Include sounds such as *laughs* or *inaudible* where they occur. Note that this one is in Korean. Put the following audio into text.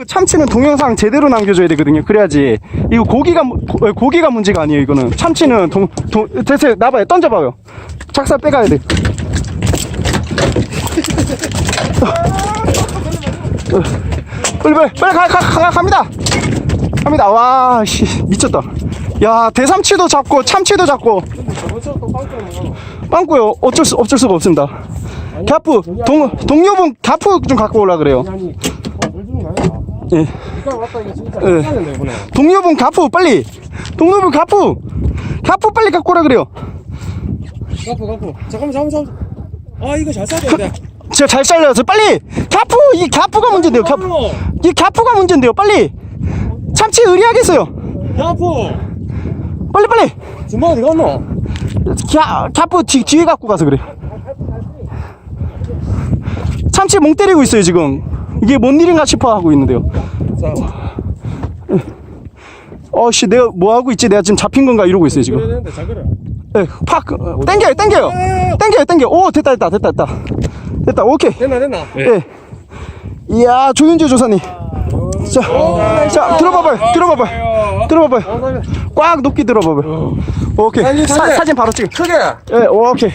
그 참치는 동영상 제대로 남겨줘야 되거든요. 그래야지 이거 고기가 고기가 문제가 아니에요. 이거는 참치는 동, 동 대체 나봐요. 던져봐요. 작살 빼가야 돼. 어, *laughs* 빨리 빨리 빨리 가, 가, 가, 갑니다. 갑니다. 와, 씨 미쳤다. 야 대삼치도 잡고 참치도 잡고 빵꾸요. 어쩔 수 어쩔 수가 없습니다. 가프 동 동료분 가프 좀 갖고 오라 그래요. 아니 어, 물 주는 거 아니야 예. 진짜 예. 괜찮은데 이번에 동료분 가프 빨리. 동료분 가프. 가프 빨리 갖고 오라 그래요. 가프 가프. 잠깐만 잠깐만 잠깐만. 아 이거 잘 써야 되는데. 제가 잘 살려서 빨리. 가프 이 가프가 문제인데요 가프. 이 가프가 문제인데요 빨리. 참치 의리하겠어요. 가프. 빨리 빨리. 주먹 어디 갔노? 가, 가프 뒤, 뒤에 갖고 가서 그래. 참치 멍 때리고 있어요 지금 이게 뭔 일인가 싶어 하고 있는데요 자 어씨 내가 뭐 하고 있지 내가 지금 잡힌 건가 이러고 있어요 지금 되는데 예, 팍 어, 땡겨요 땡겨요 땡겨요 땡겨 오 됐다 됐다 됐다 됐다 됐다 오케이 됐나 됐나 예. 이야 조윤주 조사님. 자, 자 들어봐봐요. 들어봐봐요. 들어봐봐요. 꽉 높게 들어봐봐요. 오케이. 사진, 사. 사진 바로 찍어. 크게 예, 오케이.